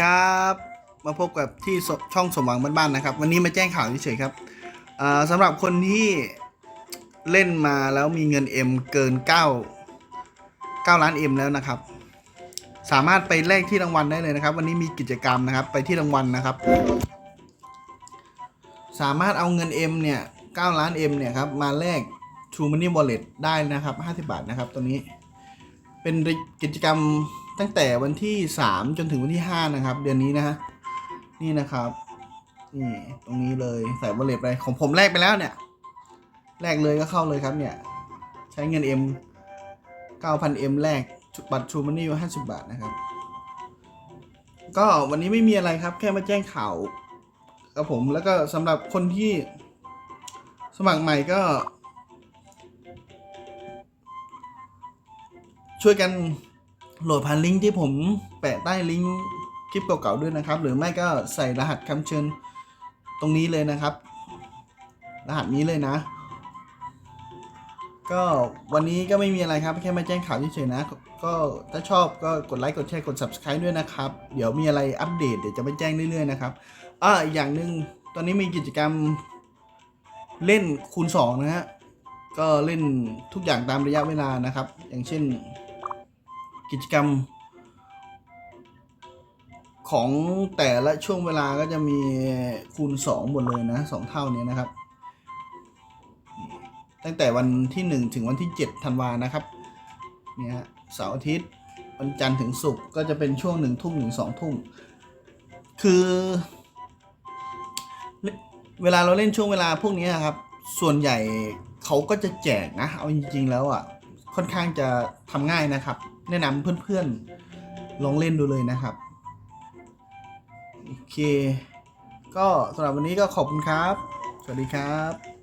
ครับ มาพบกับที่ช่องสมหวังบ้านๆนะครับ วันนี้มาแจ้งข่าวเฉยๆครับสำหรับคนที่เล่นมาแล้วมีเงิน M เกิน 9 9 ล้าน M แล้วนะครับ สามารถไปแลกที่รางวัลได้เลยนะครับ วันนี้มีกิจกรรมนะครับไปที่รางวัลนะครับ สามารถเอาเงิน M เนี่ย 9 ล้าน M เนี่ยครับมาแลก True Money Wallet ได้นะครับ 50 บาทนะครับตัวนี้ เป็นกิจกรรม ตั้งแต่วันที่ 3 จนถึงวันที่ 5 นะครับ เดือนนี้นะฮะนี่นะครับนี่ตรงนี้เลยใส่วอลเล็ตไปของผมแลกไปแล้วเนี่ยแลกเลยก็เข้าเลยครับเนี่ย ใช้เงิน M 9,000 M แลกบัตรชูมันนี่อยู่50 บาทนะครับ ก็วันนี้ไม่มีอะไรครับ แค่มาแจ้งข่าวกับผมแล้วก็สำหรับคนที่สมัครใหม่ก็ ช่วยกัน โหลดผ่านลิงก์ที่ผมแปะใต้ลิงก์คลิปเก่าๆด้วยนะครับ หรือไม่ก็ใส่รหัสคำเชิญตรงนี้เลยนะครับ รหัสนี้เลยนะ ก็วันนี้ก็ไม่มีอะไรครับ แค่มาแจ้งข่าวเฉยๆนะ ก็ถ้าชอบก็กดไลค์กดแชร์กด subscribe ด้วยนะครับ เดี๋ยวมีอะไรอัปเดตเดี๋ยวจะไปแจ้งเรื่อยๆนะครับอ่าอีกอย่างหนึ่งตอนนี้มีกิจกรรมเล่นคูณ2นะฮะก็เล่นทุกอย่างตามระยะเวลานะครับ อย่างเช่น กิจกรรม ของแต่ละช่วงเวลาก็จะมีคูณ 2 หมดเลยนะสองเท่านี้นะครับ ตั้งแต่วันที่ 1 ถึงวันที่ 7 ธันวานะครับเนี่ยเสาร์อาทิตย์วันจันทร์ถึงศุกร์ก็จะเป็นช่วงหนึ่งทุ่มถึงสองทุ่มคือเวลาเราเล่นช่วงเวลาพวกนี้ครับ ส่วนใหญ่เขาก็จะแจกนะ เอาจริง ๆ แล้วอะ ค่อนข้างจะทำง่ายนะครับ แนะนำเพื่อนๆลองเล่นดูเลยนะครับโอเค ก็สำหรับวันนี้ก็ขอบคุณครับ สวัสดีครับ